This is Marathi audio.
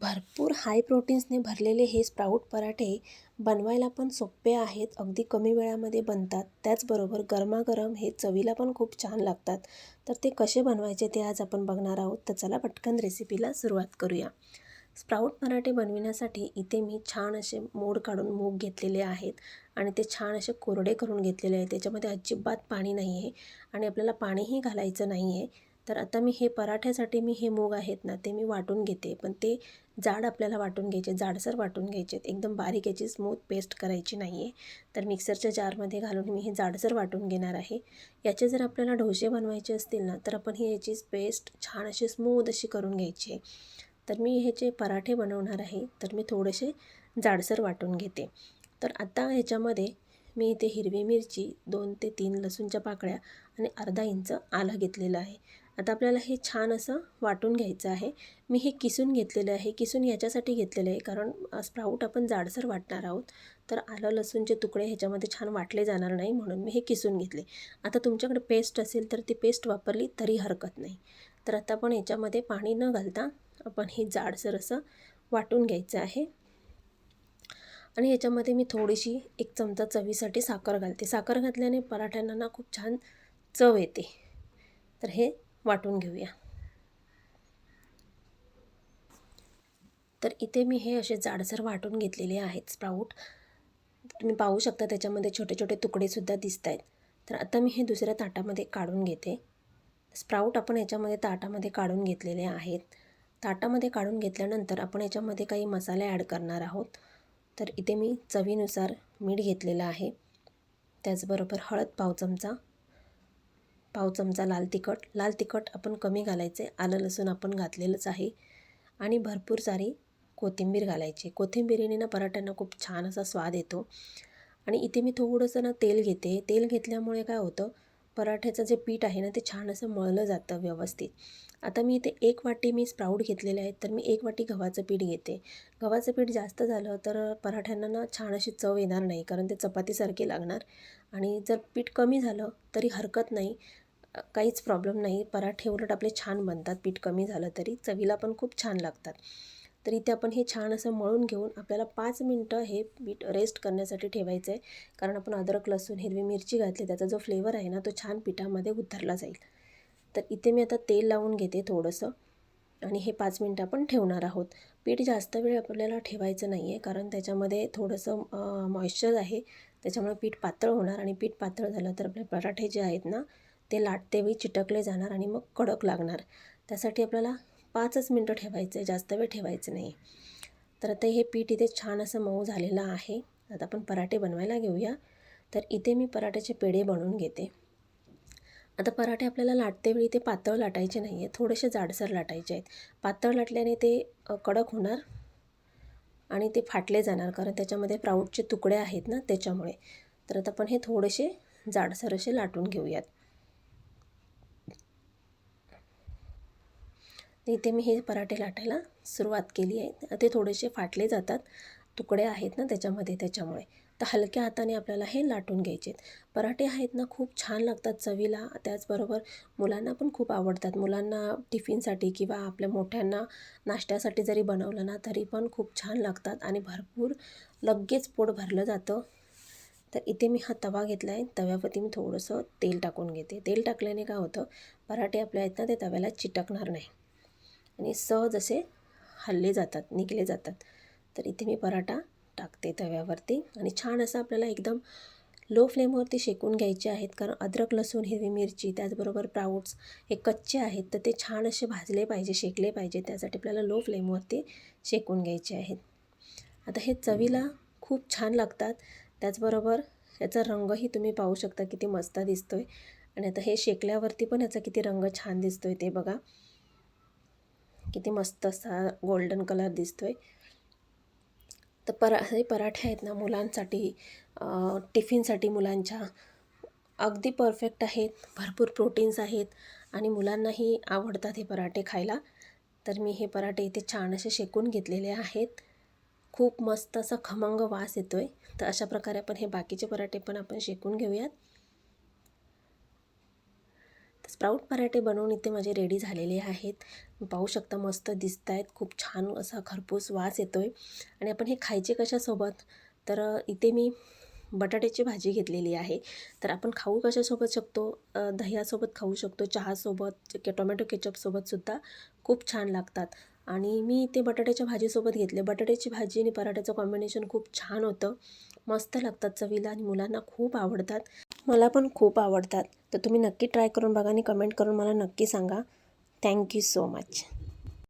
भरपूर हाय प्रोटीन्सने भरलेले हे स्प्राऊट पराठे बनवायला पण सोपे आहेत अगदी कमी वेळामध्ये बनतात. त्याचबरोबर गरमागरम हे चवीला पण खूप छान लागतात. तर ते कसे बनवायचे ते आज आपण बघणार आहोत. तर चला पटकन रेसिपीला सुरुवात करूया. स्प्राऊट पराठे बनविण्यासाठी इथे मी छान असे मोड काढून मूग घेतलेले आहेत आणि ते छान असे कोरडे करून घेतलेले आहेत. त्याच्यामध्ये अजिबात पाणी नाही आहे आणि आपल्याला पाणीही घालायचं नाही आहे तर आता मी हे पराठ्यासाठी मी हे मूग आहेत ना ते मी वाटून घेते. पण ते जाड आपल्याला वाटून घ्यायचे जाडसर वाटून घ्यायचे. एकदम बारीक याची स्मूथ पेस्ट करायची नाही आहे तर मिक्सरच्या जारमध्ये घालून मी हे जाडसर वाटून घेणार आहे. याचे जर आपल्याला डोसे बनवायचे असतील ना तर आपण ही याची पेस्ट छान अशी स्मूथ अशी करून घ्यायची आहे. तर मी ह्याचे पराठे बनवणार आहे. तर मी थोडेसे जाडसर वाटून घेते. तर आता ह्याच्यामध्ये मी इथे हिरवी मिरची दोन ते तीन लसूणच्या पाकळ्या आणि अर्धा इंच आलं घेतलेलं आहे. आता आपल्याला हे छान असं वाटून घ्यायचं आहे. मी हे किसून घेतलेलं आहे. किसून याच्यासाठी घेतलेलं आहे. कारण स्प्राऊट आपण जाडसर वाटणार आहोत. तर आलं लसूणचे तुकडे ह्याच्यामध्ये छान वाटले जाणार नाही म्हणून मी हे किसून घेतले. आता तुमच्याकडे पेस्ट असेल तर ती पेस्ट वापरली तरी हरकत नाही. तर आता आपण याच्यामध्ये पाणी न घालता आपण हे जाडसर असं वाटून घ्यायचं आहे. आणि याच्यामध्ये मी थोडीशी एक चमचा चवीसाठी साखर घालते. साखर घातल्याने पराठ्यांना ना खूप छान चव येते. तर हे वाटून घेऊया. तर इथे मी हे असे जाडसर वाटून घेतलेले आहेत स्प्राऊट. तुम्ही पाहू शकता त्याच्यामध्ये छोटे छोटे तुकडेसुद्धा दिसत आहेत तर आता मी हे दुसऱ्या ताटामध्ये काढून घेते. स्प्राऊट आपण याच्यामध्ये ताटामध्ये काढून घेतलेले आहेत. ताटामध्ये काढून घेतल्यानंतर आपण याच्यामध्ये काही मसाले ॲड करणार आहोत. तर इथे मी चवीनुसार मीठ घेतलेलं आहे. त्याचबरोबर हळद पाव चमचा. पाव चमचा लाल तिखट. लाल तिखट आपण कमी घालायचे. आलं लसूण आपण घातलेलंच आहे. आणि भरपूर सारी कोथिंबीर घालायची. कोथिंबीरीने ना पराठ्यांना खूप छान असा स्वाद येतो. आणि इथे मी थोडंसं ना तेल घेते. तेल घेतल्यामुळे काय होतं पराठ्याचं जे पीठ आहे ना ते छान असं मळलं जातं व्यवस्थित. आता मी इथे एक वाटी मी स्प्राऊट घेतलेले आहेत तर मी एक वाटी गव्हाचं पीठ घेते. गव्हाचं पीठ जास्त झालं तर पराठ्यांना ना छान अशी चव येणार नाही कारण ते चपातीसारखे लागणार. आणि जर पीठ कमी झालं तरी हरकत नाही काहीच प्रॉब्लेम नाही. पराठे उलट आपले छान बनतात पीठ कमी झालं तरी चवीला पण खूप छान लागतात. तर इथे आपण हे छान असं मळून घेऊन आपल्याला पाच मिनटं हे पीठ रेस्ट करण्यासाठी ठेवायचं आहे कारण आपण अद्रक लसूण हिरवी मिरची घातली त्याचा जो फ्लेवर आहे ना तो छान पिठामध्ये उतरला जाईल. तर इथे मी आता तेल लावून घेते थोडंसं. आणि हे पाच मिनटं आपण ठेवणार आहोत. पीठ जास्त वेळ आपल्याला ठेवायचं नाही आहे कारण त्याच्यामध्ये थोडंसं मॉइश्चर आहे. त्याच्यामुळे पीठ पातळ होणार आणि पीठ पातळ झालं तर आपले पराठे जे आहेत ना ते लाटतेवेळी चिटकले जाणार आणि मग कडक लागणार. त्यासाठी आपल्याला पाचच मिनटं ठेवायचं आहे जास्त वेळ ठेवायचं नाही. तर आता हे पीठ इथे छान असं मऊ झालेलं आहे. आता आपण पराठे बनवायला घेऊया. तर इथे मी पराठ्याचे पेढे बनवून घेते. आता पराठे आपल्याला लाटतेवेळी ते पातळ लाटायचे नाही आहे थोडेसे जाडसर लाटायचे आहेत. पातळ लाटल्याने ते कडक होणार आणि ते फाटले जाणार कारण त्याच्यामध्ये प्राऊटचे तुकडे आहेत ना त्याच्यामुळे. तर आता आपण हे थोडेसे जाडसर असे लाटून घेऊयात. इथे मी हे पराठे लाटायला सुरुवात केली आहे. ते थोडेसे फाटले जातात. तुकडे आहेत ना त्याच्यामध्ये त्याच्यामुळे. तर हलक्या हाताने आपल्याला हे लाटून घ्यायचे पराठे आहेत ना खूप छान लागतात चवीला. त्याचबरोबर मुलांना पण खूप आवडतात. मुलांना टिफिनसाठी किंवा आपल्या मोठ्यांना नाश्त्यासाठी जरी बनवलं ना तरी पण खूप छान लागतात आणि भरपूर लगेच पोट भरलं जातं. तर इथे मी हा तवा घेतला आहे. तव्यावरती मी थोडंसं तेल टाकून घेते. तेल टाकल्याने काय होतं? पराठे आपल्या आहेत ना ते तव्याला चिटकणार नाही. आणि सहज असे हल्ले जातात निघले जातात. तर इथे मी पराठा टाकते तव्यावरती आणि छान असं आपल्याला एकदम लो फ्लेमवरती शेकून घ्यायचे आहेत. कारण अद्रक लसूण हिरवी मिरची त्याचबरोबर प्राऊट्स हे कच्चे आहेत. तर ते छान असे भाजले पाहिजे शेकले पाहिजे. त्यासाठी आपल्याला लो फ्लेमवरती शेकून घ्यायचे आहेत. आता हे चवीला खूप छान लागतात. त्याचबरोबर याचा रंगही तुम्ही पाहू शकता किती मस्त दिसतो आहे आणि आता हे शेकल्यावरती पण याचा किती रंग छान दिसतो आहे ते बघा. किती मस्त असा गोल्डन कलर दिसतो आहे तर परा हे पराठे आहेत ना मुलांसाठी टिफिनसाठी मुलांच्या. अगदी परफेक्ट आहेत भरपूर प्रोटीन्स आहेत आणि मुलांनाही आवडतात हे पराठे खायला. तर मी हे पराठे इथे छान असे शेकून घेतलेले आहेत. खूप मस्त असा खमंग वास येतो आहे तर अशा प्रकारे आपण हे बाकीचे पराठे पण आपण शेकून घेऊयात. स्प्राऊट पराठे बनवून इथे माझे रेडी झालेले आहेत. पाहू शकता मस्त दिसत आहेत खूप छान असा खरपूस वास येतो आहे आणि आपण हे खायचे कशासोबत? तर इथे मी बटाट्याची भाजी घेतलेली आहे. तर आपण खाऊ कशासोबत शकतो? दह्यासोबत खाऊ शकतो. चहासोबत के टोमॅटो केचपसोबतसुद्धा खूप छान लागतात. आणि मी ते बटाट्याच्या भाजीसोबत घेतले. बटाट्याची भाजी आणि पराठ्याचं कॉम्बिनेशन खूप छान होतं. मस्त लागतात चवीला आणि मुलांना खूप आवडतात. मला पण खूप आवडतात. तर तुम्ही नक्की ट्राय करून बघा आणि कमेंट करून मला नक्की सांगा. Thank you so much